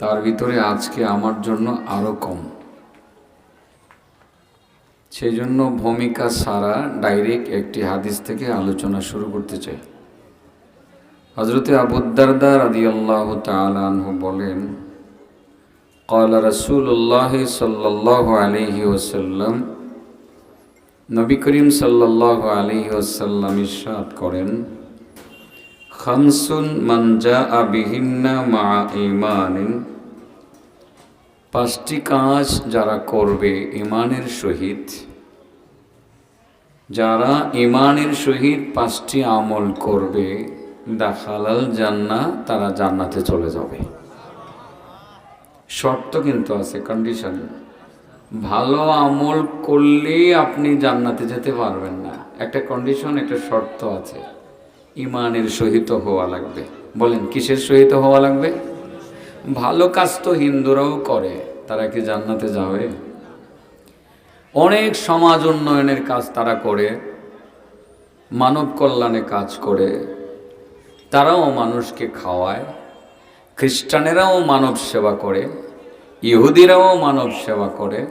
তার ভিতরে আজকে আমার জন্য আরো কম সেই জন্য ভূমিকা সারা ডাইরেক্ট একটি হাদিস থেকে আলোচনা শুরু করতে চাই হজরতে আবুদ্দারদা রাদি আল্লাহ তালু বলেন قال رسول الله صلى الله عليه وسلم নবী করিম সাল্লাহ আলী ওসাল্লাম ইরশাদ করেন খামসুন মানজা আবিহিন্না মা ইমানিন পাঁচটি কাজ যারা করবে ইমানের সহিত। যারা ইমানের সহিত পাঁচটি আমল করবে, দাখালাল জান্না তারা জান্নাতে চলে যাবে। শর্ত কিন্তু আছে কন্ডিশন ভালো আমল করলে আপনি জান্নাতে যেতে পারবেন না। একটা কন্ডিশন একটা শর্ত আছে। ইমানের সহিত হওয়া লাগবে। বলেন, কিসের সহিত হওয়া লাগবে? ভালো কাজ তো হিন্দুরাও করে, তারা কি জান্নাতে যাবে? অনেক সমাজ উন্নয়নের কাজ তারা করে, মানব কল্যাণে কাজ করে, তারাও মানুষকে খাওয়ায়, খ্রিস্টানেরাও মানব সেবা করে, ইহুদিরাও মানব সেবা করে,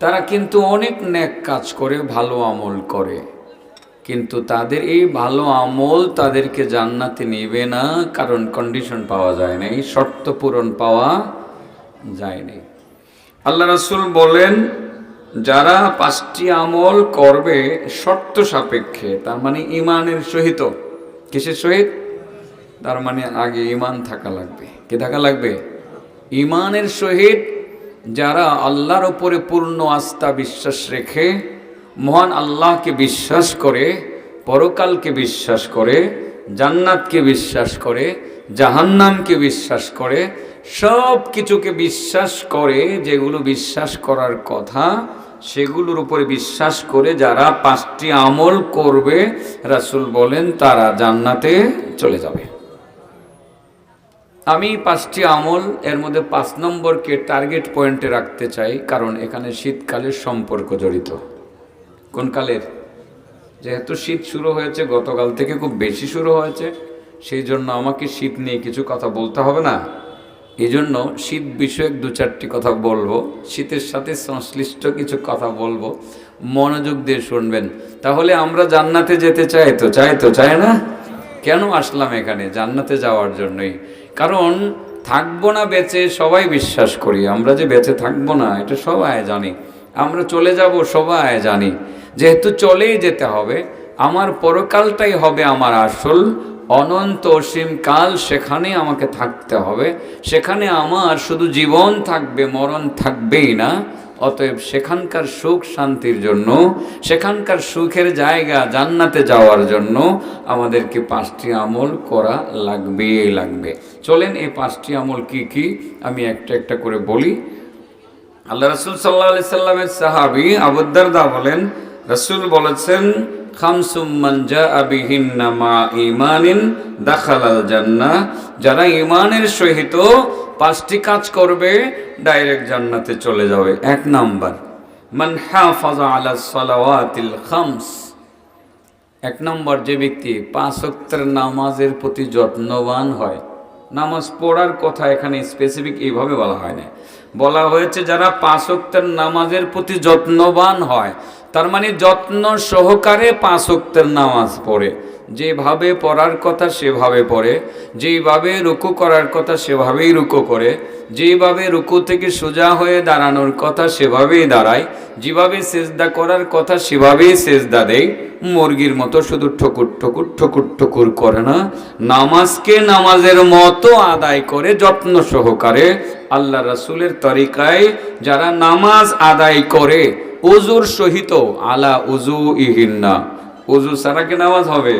তারা কিন্তু অনেক ন্যাক কাজ করে, ভালো আমল করে। কিন্তু তাদের এই ভালো আমল তাদেরকে জান্নাতে নেবে না, কারণ কন্ডিশন পাওয়া যায় নাই, শর্ত পূরণ পাওয়া যায়নি আল্লাহ রসুল বলেন, যারা পাঁচটি আমল করবে, শর্ত সাপেক্ষে, তার মানে ইমানের সহিত। কিসের সহিত? তার মানে আগে ইমান থাকা লাগবে। কে থাকা লাগবে? ইমানের সহিত যারা আল্লাহর ওপরে পূর্ণ আস্থা বিশ্বাস রেখে মহান আল্লাহকে বিশ্বাস করে, পরকালকে বিশ্বাস করে, জান্নাতকে বিশ্বাস করে, জাহান্নামকে বিশ্বাস করে সব কিছুকে বিশ্বাস করে, যেগুলো বিশ্বাস করার কথা, সেগুলোর উপরে বিশ্বাস করে যারা পাঁচটি আমল করবে, রাসুল বলেন তারা জান্নাতে চলে যাবে। আমি পাঁচটি আমল, এর মধ্যে পাঁচ নম্বরকে টার্গেট পয়েন্টে রাখতে চাই, কারণ এখানে শীতকালের সম্পর্ক জড়িত। কোন কালের যেহেতু শীত শুরু হয়েছে, গতকাল থেকে খুব বেশি শুরু হয়েছে, সেই জন্য আমাকে শীত নিয়ে কিছু কথা বলতে হবে না। এই জন্য শীত বিষয়ক দু চারটি কথা বলব, শীতের সাথে সংশ্লিষ্ট কিছু কথা বলব, মনোযোগ দিয়ে শুনবেন। তাহলে আমরা জান্নাতে যেতে চাই তো চাই তো, চাই না? কেন আসলাম এখানে জান্নাতে যাওয়ার জন্যই? কারণ থাকব না বেঁচে সবাই বিশ্বাস করি, আমরা যে বেঁচে থাকব না, এটা সবাই জানি। আমরা চলে যাব সবাই জানি। যেহেতু চলেই যেতে হবে, আমার পরকালটাই হবে আমার আসল। অনন্ত অসীম কাল সেখানে আমাকে থাকতে হবে। সেখানে আমার শুধু জীবন থাকবে, মরণ থাকবেই না। অতএব সেখানকার সুখ শান্তির জন্য, সেখানকার সুখের জায়গা জান্নাতে যাওয়ার জন্য আমাদেরকে পাঁচটি আমল করা লাগবেই লাগবে। চলেন এই পাঁচটি আমল কি কি? আমি একটা একটা করে বলি। আল্লাহ রসুল সাল্লাহ আলি সাল্লামের সাহাবি আবুদ্দারদা বলেন রসুল বলেছেন যারা ইমানের সহিত পাঁচটি কাজ করবে, ডাইরেক্ট জান্নাতে চলে যাবে। এক নাম্বার, মান হাফাজা আলা সালাওয়াতিল খামস। এক নম্বর, যে ব্যক্তি পাঁচ নামাজের প্রতি যত্নবান হয়, নামাজ পড়ার কথা এখানে স্পেসিফিক এইভাবে বলা হয় না। বলা হয়েছে, যারা পাঁচ নামাজের প্রতি যত্নবান হয়, তার মানে যত্ন সহকারে পাঁচ নামাজ পড়ে। যেভাবে পড়ার কথা সেভাবে পড়ে যেইভাবে রুকু করার কথা সেভাবেই রুকু করে যেইভাবে রুকু থেকে সোজা হয়ে দাঁড়ানোর কথা সেভাবেই দাঁড়ায়, যেভাবে সেজদা করার কথা সেভাবেই সেজদা দেয়, মুরগির মতো শুধু ঠকুর ঠকুর ঠকুর ঠকুর করে না, নামাজকে নামাজের মতো আদায় করে, যত্ন সহকারে আল্লাহ রাসুলের তরিকায় যারা নামাজ আদায় করে, উজুর সহিত, আলা উজু ইহিন্না উজু ছাড়া কি নামাজ হবে?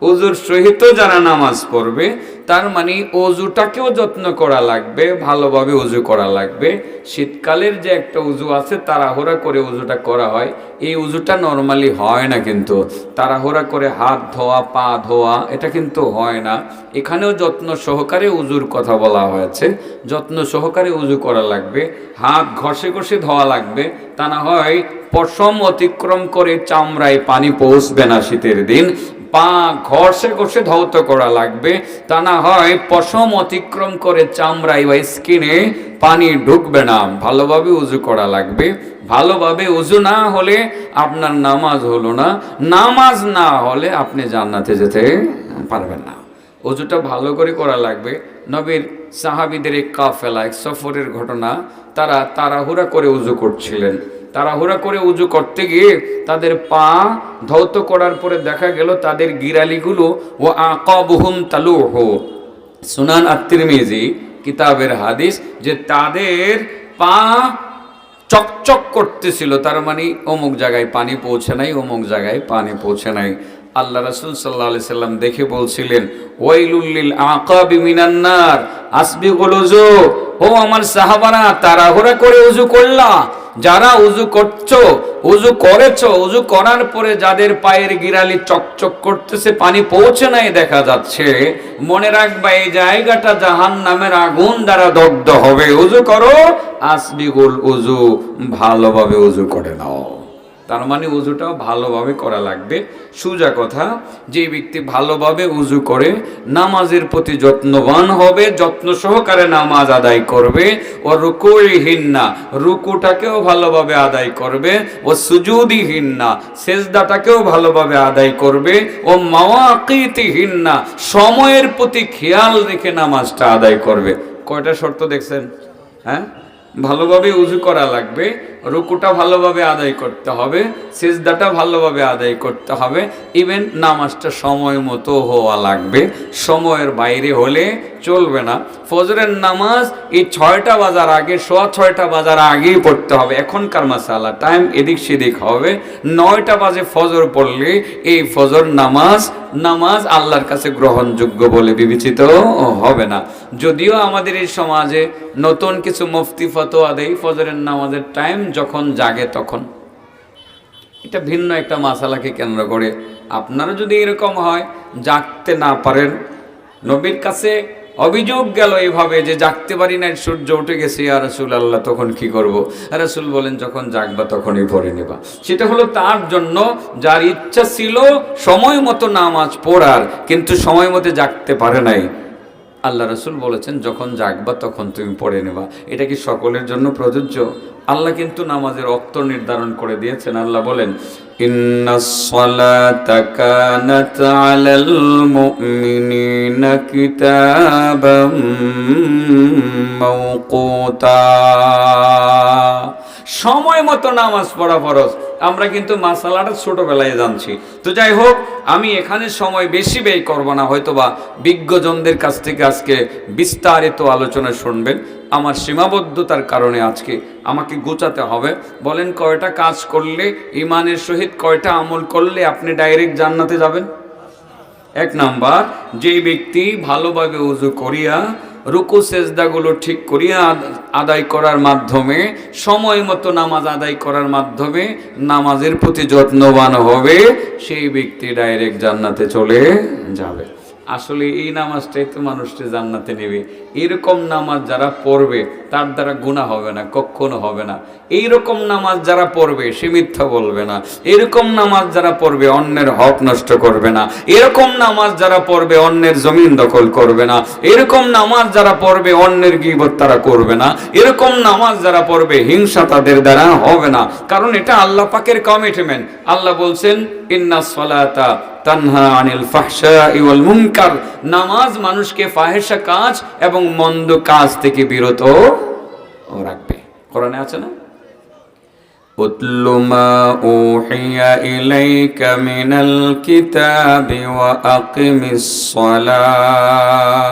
উজুর সহিত যারা নামাজ পড়বে তার মানে অজুটাকেও যত্ন করা লাগবে, ভালোভাবে উজু করা লাগবে। শীতকালের যে একটা উজু আছে, তাড়াহুড়া করে উজুটা করা হয়। এই উজুটা নর্মালি হয় না কিন্তু। তাড়াহুড়া করে হাত ধোয়া, পা ধোয়া, এটা কিন্তু হয় না। এখানেও যত্ন সহকারে উজুর কথা বলা হয়েছে। যত্ন সহকারে উজু করা লাগবে। হাত ঘষে ঘষে ধোয়া লাগবে। তা না হয় পশম অতিক্রম করে চামড়ায় পানি পৌঁছবে না শীতের দিন। পা ঘষে ঘষে ধৌত করা লাগবে। তা না হয়, পশম অতিক্রম করে চামড়ায় বা স্কিনে পানি ঢুকবে না। ভালোভাবে উজু করা লাগবে। ভালোভাবে উজু না হলে আপনার নামাজ হলো না। নামাজ না হলে আপনি জান্নাতে যেতে পারবেন না। উজুটা ভালো করে করা লাগবে। নবীর সাহাবিদের এক কাফেলা এক সফরের ঘটনা, তারা তাড়াহুড়া করে উজু করছিলেন। তাড়াহুড়া করে উজু করতে গিয়ে তাদের পা ধৌত করার পরে দেখা গেল তাদের গিরালিগুলো ও আকাবহুম তালুহ। সুনান আত্মিরমিজি, কিতাবের হাদিস, যে তাদের পা চকচক করতেছিল, তার মানে অমুক জায়গায় পানি পৌঁছে নাই, অমুক জায়গায় পানি পৌঁছে নাই। আল্লাহ রাসুল সাল্লাহ আলি সাল্লাম দেখে বলছিলেন ওয়াইলুল্লিল আকাবি মিনান্নার আসবি উজু। ও আমার সাহাবারা, তাড়াহুড়া করে উজু করলা। যারা উজু করছ, উজু করেছ, উজু করার পরে যাদের পায়ের গিরালি চকচক করতেছে, পানি পৌঁছে নাই দেখা যাচ্ছে। মনে রাখবা, এই জায়গাটা জাহান নামের আগুন দ্বারা দগ্ধ হবে। উজু করো আসবিগুল উজু, ভালোভাবে উজু করে নাও। তার মানে উজুটাও ভালোভাবে করা লাগবে। সুজা কথা যে ব্যক্তি ভালোভাবে উজু করে, নামাজের প্রতি যত্নবান হবে, যত্ন সহকারে নামাজ আদায় করবে, ও রুকুইহীন না রুকুটাকেও ভালোভাবে আদায় করবে, ও সুজুদিহীন সেজদাটাকেও ভালোভাবে আদায় করবে, ও মাওয়াকিতিহীন না সময়ের প্রতি খেয়াল রেখে নামাজটা আদায় করবে। কয়টা শর্ত দেখছেন? হ্যাঁ? ভালোভাবে উজু করা লাগবে রুকুটা ভালোভাবে আদায় করতে হবে, সিজদাটা ভালোভাবে আদায় করতে হবে। ইভেন নামাজটা সময় মতো হওয়া লাগবে, সময়ের বাইরে হলে চলবে না। ফজরের নামাজ এই ছয়টা বাজার আগে, সোয়া ছয়টা বাজার আগেই পড়তে হবে। এখনকার মাসালা টাইম এদিক সেদিক হবে। নয়টা বাজে ফজর পড়লে এই ফজর নামাজ নামাজ আল্লাহর কাছে গ্রহণযোগ্য বলে বিবেচিত হবে না। যদিও আমাদের এই সমাজে নতুন কিছু মুফতি ফতোয়া দেয় ফজরের নামাজের টাইম যখন জাগে তখন। এটা ভিন্ন একটা মাসালাকে কেন্দ্র করে। আপনারা যদি এরকম হয়, জাগতে না পারেন। নবীর কাছে অভিযোগ গেল এভাবে যে, জাগতে পারি না সূর্য উঠে গেছে আর রসুল আল্লাহ তখন কি করব? রসুল বলেন, যখন জাগবা, তখনই পড়ে নেবা। সেটা হলো তার জন্য, যার ইচ্ছা ছিল, সময় মতো নামাজ পড়ার, কিন্তু সময় মতো জাগতে পারে নাই। আল্লাহ রসুল বলেছেন, যখন জাগবা তখন তুমি পড়ে নেবা। এটা কি সকলের জন্য প্রযোজ্য? আল্লাহ কিন্তু নামাজের অক্ত নির্ধারণ করে দিয়েছেন। আল্লাহ বলেন সময় মতো নামাজ পড়া ফরজ। আমরা কিন্তু মাসালাটা ছোটবেলায় জানছি। তো যাই হোক, আমি এখানে সময় বেশি ব্যয় করব না, হয়তোবা বিজ্ঞজনদের কাছ থেকে আজকে বিস্তারিত আলোচনা শুনবেন। আমার সীমাবদ্ধতার কারণে আজকে আমাকে গোচাতে হবে। বলেন কয়টা কাজ করলে ইমানের সহিত কয়টা আমল করলে আপনি ডাইরেক্ট জান্নাতে যাবেন? এক নাম্বার, যেই ব্যক্তি ভালোভাবে উজু করিয়া রুকু, সেজদাগুলো ঠিক করিয়া আদায় করার মাধ্যমে, সময় মতো নামাজ আদায় করার মাধ্যমে নামাজের প্রতি যত্নবান হবে, সেই ব্যক্তি ডাইরেক্ট জান্নাতে চলে যাবে। আসলে এই নামাজটাই তো মানুষটি জান্নাতে নেবে। এরকম নামাজ যারা পড়বে, তার দ্বারা গুণা হবে না, কখনো হবে না। এইরকম নামাজ যারা পড়বে, সে মিথ্যা বলবে না। এরকম নামাজ যারা পড়বে, অন্যের হক নষ্ট করবে না। এরকম নামাজ যারা পড়বে, অন্যের জমিন দখল করবে না। এরকম নামাজ যারা পড়বে, অন্যের গিবত তারা করবে না। এরকম নামাজ যারা পড়বে, হিংসা তাদের দ্বারা হবে না। কারণ এটা আল্লাহ পাকের কমিটমেন্ট আল্লাহ বলছেন, ইন্না সলাতা তানহা আনিল ফাহশা ওয়াল মুনকার নামাজ মানুষকে ফাহেসা কাজ এবং মন্দ কাজ থেকে বিরত রাখবে কোরআনে আছে না أتل ما أوحي إليك من الكتاب وأقم الصلاة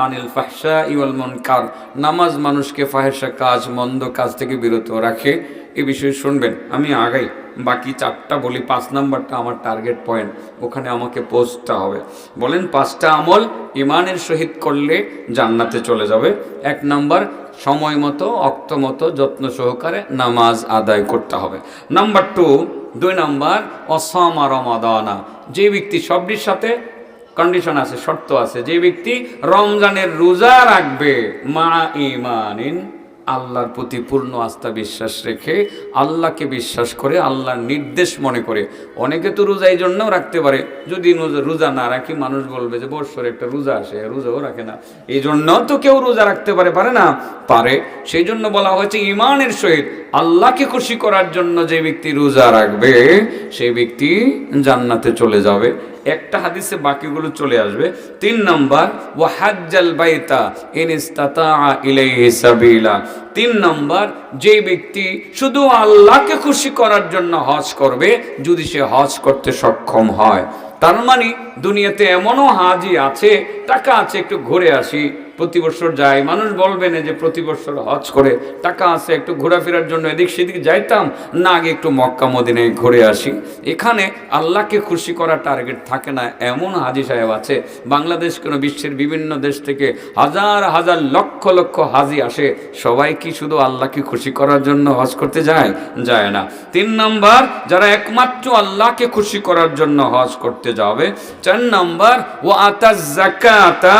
আনিল নামাজ মানুষকে ফাহেসা কাজ, মন্দ কাজ থেকে বিরত রাখে। এ বিষয়ে শুনবেন। আমি আগাই বাকি চারটা বলি, পাঁচ নাম্বারটা আমার টার্গেট পয়েন্ট ওখানে আমাকে পৌঁছতে হবে। বলেন, পাঁচটা আমল ইমানের সহিত করলে জান্নাতে চলে যাবে। এক নাম্বার, সময় মতো, অক্ত মতো, যত্ন সহকারে নামাজ আদায় করতে হবে। নাম্বার টু দুই নাম্বার, অসমা রমাদানা। যে ব্যক্তি সবটির সাথে কন্ডিশন আছে, শর্ত আছে। যে ব্যক্তি রমজানের রোজা রাখবে, মা ইমানিন আল্লাহর প্রতি পূর্ণ আস্থা বিশ্বাস রেখে, আল্লাহকে বিশ্বাস করে, আল্লাহর নির্দেশ মনে করে। অনেকে তো রোজা এই জন্যও রাখতে পারে। যদি রোজা- না রাখি, মানুষ বলবে যে, বৎসরে একটা রোজা আসে রোজাও রাখে না। এই জন্য তো কেউ রোজা রাখতে পারে পারে না? পারে। সেই জন্য বলা হয়েছে ইমানের সহিত আল্লাহকে খুশি করার জন্য যে ব্যক্তি রোজা রাখবে, সেই ব্যক্তি জান্নাতে চলে যাবে। একটা হাদিসে বাকিগুলো চলে আসবে। তিন নম্বর ও হাজ্জাল বাইতা ইনিস্তাতা ইলাইহি সাবিলা। তিন নম্বর যে ব্যক্তি শুধু আল্লাহকে খুশি করার জন্য হজ করবে, যদি সে হজ করতে সক্ষম হয়। তার মানে দুনিয়াতে এমনও হাজি আছে, টাকা আছে, একটু ঘুরে আসি। প্রতি বছর যায় মানুষ বলবে না যে প্রতি বছর হজ করে টাকা আছে, একটু ঘোরাফেরার জন্য এদিক সেদিক যাইতাম, না আগে একটু মক্কা, মদিনায় ঘুরে আসি। এখানে আল্লাহকে খুশি করার টার্গেট থাকে না, এমন হাজি সাহেব আছে, বাংলাদেশ কোনো বিশ্বের বিভিন্ন দেশ থেকে হাজার হাজার লক্ষ লক্ষ হাজি আসে, সবাই কি শুধু আল্লাহকে খুশি করার জন্য হজ করতে যায়? যায় না। তিন নম্বর, যারা একমাত্র আল্লাহকে খুশি করার জন্য হজ করতে যাবে, চার নম্বর ও আতা জাকাতা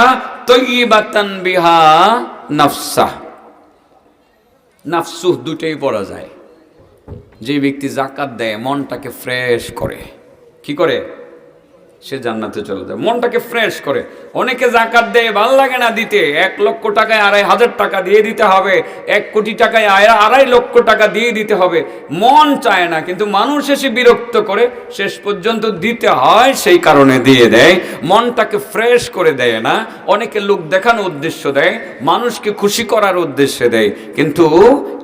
তৈবাতান বিহা নাফসাহ নাফসুহ দুটোই পড়া যায়। যে ব্যক্তি জাকাত দেয়, মনটাকে ফ্রেশ করে। কি করে? সে জান্নাতে চলে যায়। মনটাকে ফ্রেশ করে। অনেকে জাকাত দেয়, ভালো লাগে না দিতে। এক লক্ষ টাকায় আড়াই হাজার টাকা দিয়ে দিতে হবে। এক কোটি টাকায় আড়াই- লক্ষ টাকা দিয়ে দিতে হবে। মন চায় না, কিন্তু মানুষ এসে বিরক্ত করে, শেষ পর্যন্ত দিতে হয় সেই কারণে দিয়ে দেয়। মনটাকে ফ্রেশ করে দেয় না। অনেকে লোক দেখানোর উদ্দেশ্য দেয়, মানুষকে খুশি করার উদ্দেশ্যে দেয়। কিন্তু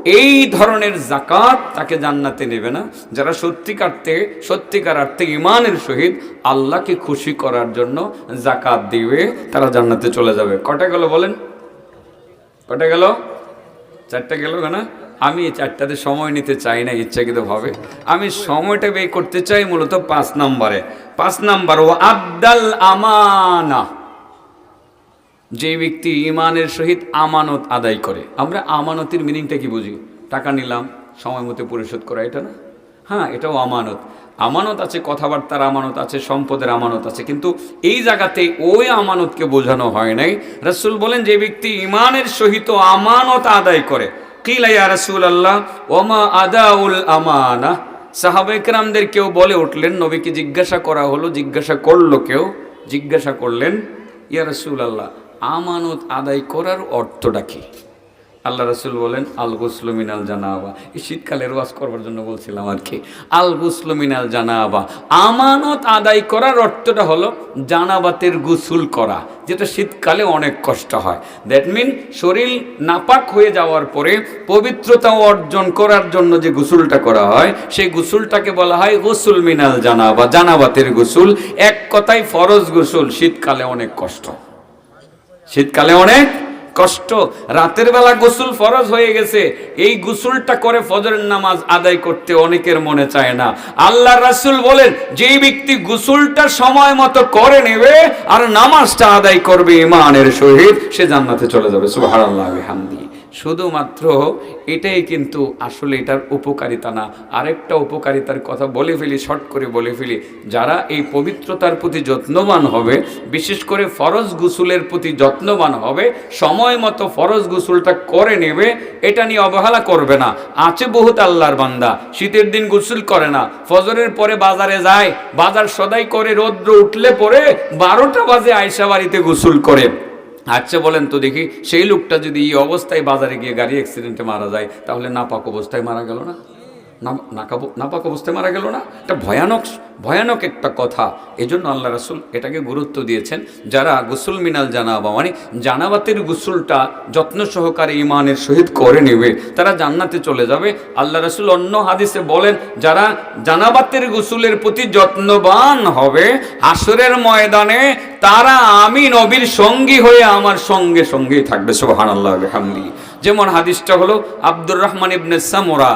এই ধরনের জাকাত তাকে জান্নাতে নেবে না। যারা সত্যিকার্থে সত্যিকার অর্থে ইমানের সহিত আল্লাহকে খুশি করার জন্য জাকাত দিবে, তারা জান্নাতে চলে যাবে। কটা গেল বলেন? কটা গেল? চারটা গেল না আমি চারটাতে সময় নিতে চাই না ইচ্ছাকৃতভাবে আমি সময়টা ব্যয় করতে চাই মূলত পাঁচ নম্বরে। পাঁচ নাম্বার ও আব্দাল আমানা। যে ব্যক্তি ইমানের সহিত আমানত আদায় করে। আমরা আমানতের মিনিংটা কি বুঝি? টাকা নিলাম, সময় মতো পরিশোধ করা, এটা না? হ্যাঁ এটাও আমানত। আমানত আছে, কথাবার্তার আমানত আছে, সম্পদের আমানত আছে, কিন্তু এই জায়গাতে ওই আমানতকে বোঝানো হয় নাই। রসুল বলেন, যে ব্যক্তি ইমানের সহিত আমানত আদায় করে কিলাইয়া রসুল আল্লাহ ওমা আদাউল আমানা। সাহাবেকরামদের কেউ বলে উঠলেন, নবীকে জিজ্ঞাসা করা হলো, জিজ্ঞাসা করল কেউ, জিজ্ঞাসা করলেন, ইয়া রসুল আল্লাহ আমানত আদায় করার অর্থটা কি? আল্লাহ রসুল বলেন আল গুসলমিনাল জানাবা। এই শীতকালের ওয়াজ করবার জন্য বলছিলাম আর কি। আল গুসলমিনাল জানাবা। আমানত আদায় করার অর্থটা হলো জানাবাতের গুসুল করা, যেটা শীতকালে অনেক কষ্ট হয়। দ্যাট মিন শরীর নাপাক হয়ে যাওয়ার পরে পবিত্রতা অর্জন করার জন্য যে গুসুলটা করা হয়, সেই গুসুলটাকে বলা হয় গুসুল মিনাল জানাবা, জানাবাতের গুসুল। এক কথায় ফরজ গুসুল শীতকালে অনেক কষ্ট। শীতকালে অনেক কষ্ট। রাতের বেলা গোসল ফরজ হয়ে গেছে। এই গোসলটা করে ফজরের নামাজ আদায় করতে অনেকের মনে চায় না। আল্লাহ রাসুল বলেন যে ব্যক্তি গোসলটা সময় মতো করে নেবে আর নামাজটা আদায় করবে ইমানের সহিত, সে জান্নাতে চলে যাবে। সুবহানাল্লাহ হামদি শুধুমাত্র এটাই কিন্তু আসলে এটার উপকারিতা না। আরেকটা উপকারিতার কথা বলে ফেলি, শর্ট করে বলে ফেলি। যারা এই পবিত্রতার প্রতি যত্নবান হবে, বিশেষ করে ফরজ গুসুলের প্রতি যত্নবান হবে, সময় মতো ফরজ গুসুলটা করে নেবে, এটা নিয়ে অবহেলা করবে না। আছে বহুত আল্লাহর বান্দা, শীতের দিন গুসুল করে না, ফজরের পরে বাজারে যায়, বাজার সদাই করে রৌদ্র উঠলে পরে বারোটা বাজে আয়সা বাড়িতে গুসুল করে। আচ্ছা বলেন তো দেখি, সেই লোকটা যদি এই অবস্থায় বাজারে গিয়ে গাড়ি অ্যাক্সিডেন্টে মারা যায়, তাহলে নাপাক অবস্থায় মারা গেল না? নাপাক অবস্থায় মারা গেল না? এটা ভয়ানক ভয়ানক একটা কথা। এই জন্য আল্লাহ রাসুল এটাকে গুরুত্ব দিয়েছেন। যারা গুসুল মিনাল জানাবা মানে জানাবাতের গুসুলটা যত্ন সহকারে ইমানের সহিত করে নেবে, তারা জান্নাতে চলে যাবে। আল্লাহ রাসুল অন্য হাদিসে বলেন, যারা জানাবাতের গুসুলের প্রতি যত্নবান হবে, হাসরের ময়দানে তারা আমি নবীর সঙ্গী হয়ে আমার সঙ্গে সঙ্গেই থাকবে। সোহান আল্লাহ যেমন হাদিসটা হলো Abdur Rahman ibn Samura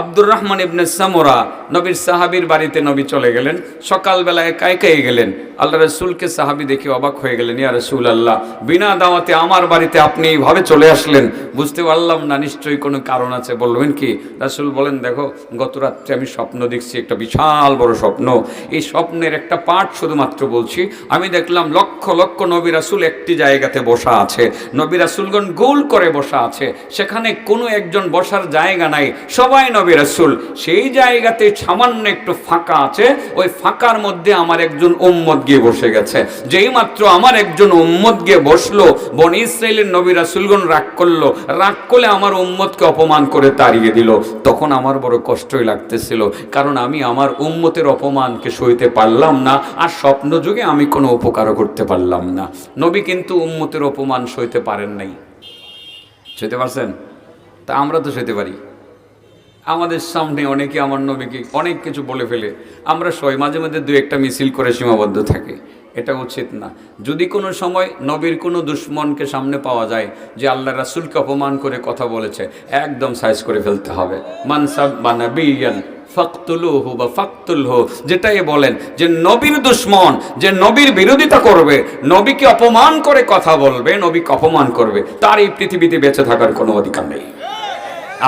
Abdur Rahman ibn Samura, নবীর সাহাবীর বাড়িতে নবী চলে গেলেন। সকালবেলা একা একাই গেলেন। আল্লাহ রসুলকে সাহাবি দেখে অবাক হয়ে গেলেন, ইয়া রসুল আল্লাহ বিনা দাওয়াতে আমার বাড়িতে আপনি এইভাবে চলে আসলেন? বুঝতে পারলাম না, নিশ্চয়ই কোনো কারণ আছে। বলবেন কি? রাসুল বলেন, দেখো, গত রাত্রে আমি স্বপ্ন দেখছি, একটা বিশাল বড় স্বপ্ন। এই স্বপ্নের একটা পার্ট শুধুমাত্র বলছি। আমি দেখলাম লক্ষ লক্ষ নবী রাসুল একটি জায়গাতে বসা আছে। নবী রাসুলগণ গোল করে বসা আছে। সেখানে কোনো একজন বসার জায়গা নাই। সবাই নবী রাসুল, সেই জায়গাতে সামান্য একটু ফাঁকা আছে, ওই ফাঁকার মধ্যে আমার একজন উম্মত গিয়ে বসে গেছে। যেই মাত্র আমার একজন উম্মত গিয়ে বসল, বন ইসরায়েলের নবী রাসুলগণ রাগ করল, রাগ করলে আমার উম্মতকে অপমান করে তাড়িয়ে দিল। তখন আমার বড় কষ্টই লাগতেছিল, কারণ আমি আমার উম্মতের অপমানকে সইতে পারলাম না, আর স্বপ্ন যুগে আমি কোনো উপকারও করতে পারলাম না। নবী কিন্তু উম্মতের অপমান সইতে পারেন নাই। সইতে পারছেন? তা আমরা তো সইতে পারি। আমাদের সামনে অনেকে আমার নবীকে অনেক কিছু বলে ফেলে। আমরা সবাই মাঝে মাঝে দু একটা মিছিল করে সীমাবদ্ধ থাকি। এটা উচিত না। যদি কোনো সময় নবীর কোনো দুশ্মনকে সামনে পাওয়া যায় যে আল্লাহ রাসুলকে অপমান করে কথা বলেছে, একদম সাইজ করে ফেলতে হবে। মানসাব বা নবিয়ান ফাকতুলুহু বা ফাকতুলহু, যেটাই বলেন যে নবীর দুশ্মন, যে নবীর বিরোধিতা করবে, নবীকে অপমান করে কথা বলবে, নবীকে অপমান করবে, তার এই পৃথিবীতে বেঁচে থাকার কোনো অধিকার নেই।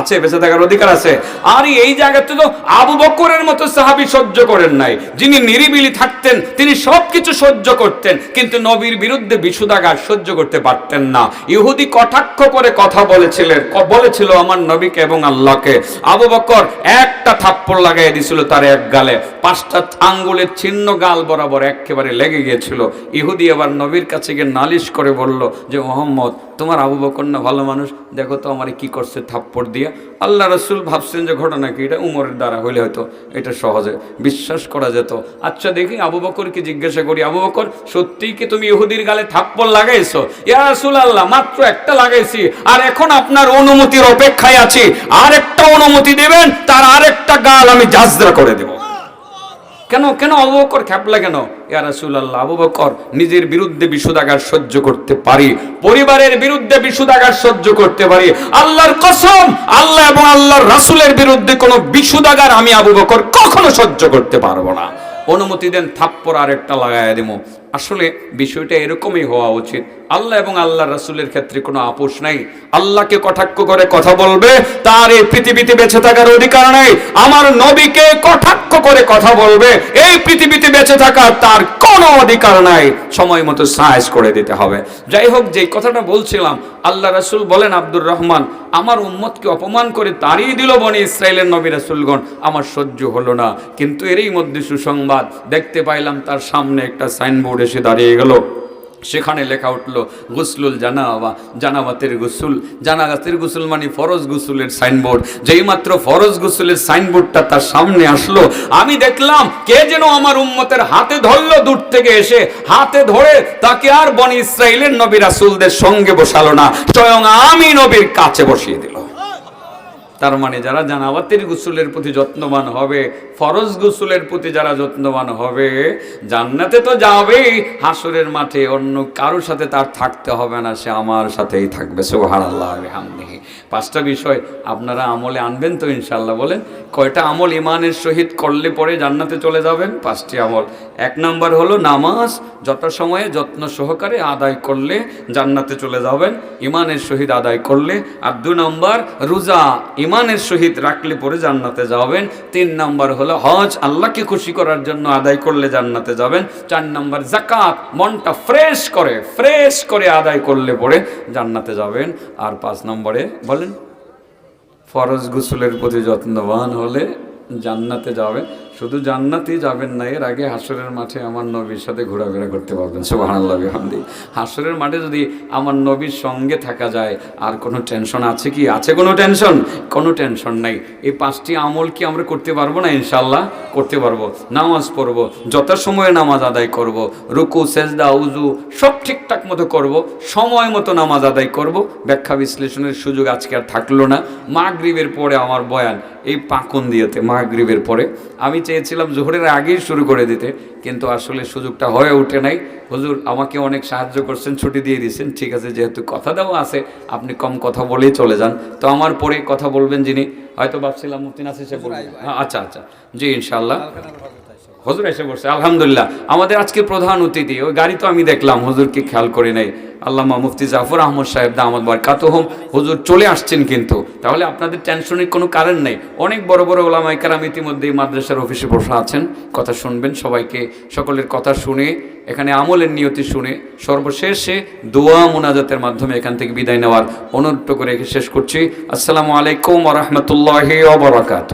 আছে, বেঁচে থাকার অধিকার আছে। আর এই জায়গাতে তো আবু বকরের মতো সাহাবি সহ্য করেন নাই। যিনি নিরিবিলি থাকতেন, তিনি সবকিছু সহ্য করতেন, কিন্তু নবীর বিরুদ্ধে বিশুদাগার সহ্য করতে পারতেন না। ইহুদি কটাক্ষ করে কথা বলেছিলেন বলেছিল আমার নবীকে এবং আল্লাহকে। আবু বকর একটা থাপ্পড় লাগাই দিছিল তার এক গালে। পাঁচটা আঙ্গুলের ছিন্ন গাল বরাবর একেবারে লেগে গিয়েছিল। ইহুদি আবার নবীর কাছে গিয়ে নালিশ করে বলল যে, মোহাম্মদ তোমার আবু বকর না ভালো মানুষ, দেখো তো আমারে কি করছে থাপ্পড় দিয়ে। আল্লাহ রসুল ভাবছেন যে ঘটনা কি? এটা উমরের দ্বারা হইলে হয়তো এটা সহজে। বিশ্বাস করা যেত। আচ্ছা দেখি আবু বকরকে জিজ্ঞাসা করি, আবু বকর, সত্যিই কি তুমি ইহুদির গালে থাপ্পড় লাগাইছো? ইয়া রাসূল আল্লাহ মাত্র একটা লাগাইছি। আর এখন আপনার অনুমতির অপেক্ষায় আছি। আর একটা অনুমতি দেবেন, তার আরেকটা গাল আমি জাজরা করে দেব। কেন কেন আবু বকর খ্যাপলা কেন? ইয়া রাসূলুল্লাহ, আবু বকর নিজের বিরুদ্ধে বিশুদাগার সহ্য করতে পারি, পরিবারের বিরুদ্ধে বিশুদাগার সহ্য করতে পারি। আল্লাহর কসম, আল্লাহ এবং আল্লাহর রাসূলের বিরুদ্ধে কোনো বিশুদাগার আমি আবু বকর কখনো সহ্য করতে পারব না। অনুমতি দেন থাপ্পর আরেকটা লাগায় দেবো আসলে বিষয়টা এরকমই হওয়া উচিত। আল্লাহ এবং আল্লাহ রাসুলের ক্ষেত্রে কোনো আপোষ নাই। আল্লাহকে কটাক্ষ করে কথা বলবে, তার এই পৃথিবীতে বেঁচে থাকার অধিকার নেই। আমার নবীকে কটাক্ষ করে কথা বলবে, এই পৃথিবীতে বেঁচে থাকার তার কোনো অধিকার নাই। সময় মতো সাইজ করে দিতে হবে। যাই হোক যে কথাটা বলছিলাম, আল্লাহ রাসূল বলেন, আব্দুর রহমান, আমার উম্মতকে অপমান করে তাড়িয়ে দিল বনে ইসরায়েলের নবী রাসুলগণ। আমার সহ্য হলো না। কিন্তু এরই মধ্যে সুসংবাদ দেখতে পাইলাম, তার সামনে একটা সাইনবোর্ড এসে দাঁড়িয়ে গেল। সেখানে লেখা উঠল, গুসলুল জানাবা জানাবাতের গুসুল। জানাগাতের গুসুল মানে ফরজ গুসুলের সাইনবোর্ড। যেই মাত্র ফরজ গুসুলের সাইনবোর্ডটা তার সামনে আসলো, আমি দেখলাম কে যেন আমার উম্মতের হাতে ধরলো দূর থেকে এসে। হাতে ধরে তাকে আর বনি ইসরায়েলের নবী রাসূলদের সঙ্গে বসালো না, স্বয়ং আমি নবীর কাছে বসিয়ে দিল। তার মানে যারা জানাবাতির গুসুলের প্রতি যত্নবান হবে, ফরজ গুসুলের প্রতি যারা যত্নবান হবে, জান্নাতে তো যাবেই, হাসুরের মাঠে অন্য কারোর সাথে তার থাকতে হবে না, সে আমার সাথেই থাকবে। সুহার আল্লাহ পাঁচটা বিষয় আপনারা আমলে আনবেন তো ইনশাল্লাহ বলেন। কয়টা আমল ইমানের সহিত করলে পরে জান্নাতে চলে যাবেন? পাঁচটি আমল। এক নম্বর হলো নামাজ, যত সময়ে যত্ন সহকারে আদায় করলে জান্নাতে চলে যাবেন ইমানের সহিত আদায় করলে। আর দু নম্বর, রোজা ইমানের সহিত রাখলে পরে জান্নাতে যাবেন। তিন নম্বর হলো হজ, আল্লাহকে খুশি করার জন্য আদায় করলে জান্নাতে যাবেন। চার নম্বর জাকাত মনটা ফ্রেশ করে ফ্রেশ করে আদায় করলে পরে জান্নাতে যাবেন। আর পাঁচ নম্বরে বলেন? ফরজ গোসলের প্রতি যত্নবান হলে জান্নাতে যাবেন। শুধু জান্নাতেই যাবেন না, এর আগে হাসরের মাঠে আমার নবীর সাথে ঘোরাফেরা করতে পারবেন, সুবহানাল্লাহ, বিহামদি। হাসরের মাঠে যদি আমার নবীর সঙ্গে থাকা যায়, আর কোনো টেনশন আছে কি? আছে কোনো টেনশন? কোনো টেনশন নাই। এই পাঁচটি আমল কি আমরা করতে পারব না ইনশাল্লাহ করতে পারব। নামাজ পড়ব যত সময়ে নামাজ আদায় করব, রুকু, সেজদা উজু সব ঠিকঠাক মতো করব, সময় মতো নামাজ আদায় করব। ব্যাখ্যা বিশ্লেষণের সুযোগ আজকে আর থাকল না। মাগরিবের পরে আমার বয়ান, এই পাকুন দিয়েতে মাগরিবের পরে। আমি চেয়েছিলাম জোহরের আগেই শুরু করে দিতে কিন্তু আসলে সুযোগটা হয়ে ওঠে নাই। হুজুর আমাকে অনেক সাহায্য করছেন ছুটি দিয়ে দিয়েছেন। ঠিক আছে যেহেতু কথা দেওয়া আছে আপনি কম কথা বলেই চলে যান। তো আমার পরে কথা বলবেন যিনি হয়তো ভাবছিলাম মুফতি নাসির সাহেব আচ্ছা আচ্ছা। জি ইনশাল্লাহ হুজুর এসে বসছে, আলহামদুলিল্লাহ। আমাদের আজকে প্রধান অতিথি, ওই গাড়ি তো আমি দেখলাম, হুজুরকে খেয়াল করে নাই। আল্লামা মুফতি জাফর আহমদ সাহেব দামাদ বারকাত হোম হুজুর চলে আসছেন কিন্তু। তাহলে আপনাদের টেনশনের কোনো কারণ নেই। অনেক বড় বড় ওলামাই কারাম ইতিমধ্যে মাদ্রাসার অফিসে বসে আছেন। কথা শুনবেন সবাইকে, সকলের কথা শুনে, এখানে আমলের নিয়তি শুনে। সর্বশেষে দোয়া মোনাজাতের মাধ্যমে এখান থেকে বিদায় নেওয়ার অনুরোধ করে শেষ করছি। আসসালামু আলাইকুম রহমতুল্লাহ ওবরাকাত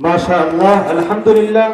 ঠিক আছে আচ্ছা ঠিক আছে মাশাআল্লাহ আলহামদুলিল্লাহ